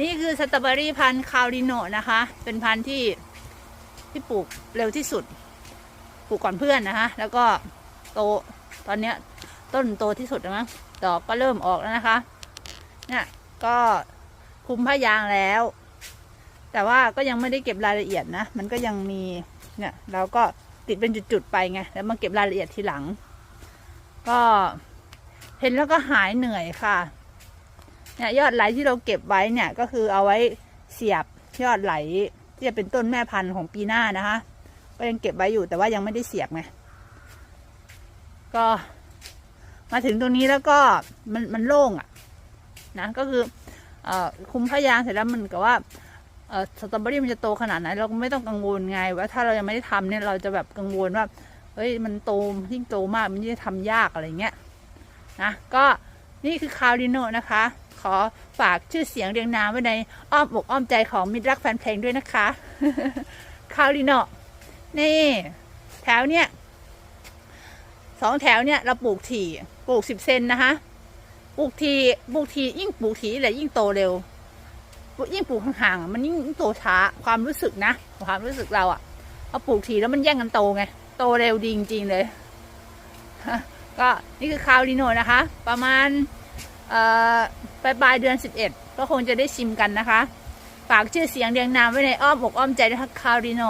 นี่คือสตรอเบอรี่พันธุ์คาวดิโนนะคะ เป็นพันธุ์ที่ที่ปลูกเร็วที่สุด ปลูกก่อนเพื่อนนะคะ แล้วก็โตตอนเนี้ยต้นโตที่สุดแล้วมั้งดอกก็เริ่มออกแล้วนะคะเนี่ยก็คุมผ้ายางแล้ว แต่ว่าก็ยังไม่ได้เก็บรายละเอียดนะ มันก็ยังมีเนี่ยเราก็ติดเป็นจุดๆไปไง แล้วมาเก็บรายละเอียดทีหลัง ก็เห็นแล้วก็หายเหนื่อยค่ะ เนี่ยยอดไหลที่เราเก็บไว้เนี่ยก็คือเอาไว้เสียบยอดไหลที่จะเป็นต้นแม่พันธุ์ของปีหน้านะคะ ก็ยังเก็บไว้อยู่แต่ว่ายังไม่ได้เสียบไงก็มาถึงตรงนี้แล้วก็มันมันโล่งอะนะก็คือเอ่อคุมผ้ายางเสร็จแล้วมันกับว่าเอ่อสตรอเบอรี่มันจะโตขนาดไหนเราก็ไม่ต้องกังวลไง ว่าถ้าเรายังไม่ได้ทำเนี่ยเราจะแบบกังวลว่าเฮ้ยมันโตยิ่งโตมากมันยิ่งทำยากอะไรเงี้ยนะก็นี่คือคาวดิโนนะคะ ขอฝากชื่อเสียงเรียงนามไว้ในอ้อมอกอ้อมใจของมิตรรักแฟนเพลงด้วยนะคะคาวดิโนนี่แถวเนี้ยสองแถวเนี่ยเราปลูกถี่ปลูกสิบเซนนะคะปลูกทีปลูกทียิ่งปลูกทีแหละยิ่งโตเร็ว ยิ่งปลูกห่างๆมันยิ่งโตช้าความรู้สึกนะ ความรู้สึกเราอะพอปลูกทีแล้วมันแย่งกันโตไง โตเร็วดีจริงๆเลยก็นี่คือคาวดิโนนะคะ ประมาณเอ่อ ปลายปลายเดือนสิบเอ็ดก็คงจะได้ชิมกันนะคะ ฝากชื่อเสียงเรียงนามไว้ในอ้อมอกอ้อมใจนะคะคาริโน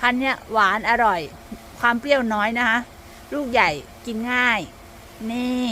พันธุ์เนี้ยหวานอร่อย ความเปรี้ยวน้อยนะคะ ลูกใหญ่กินง่าย นี่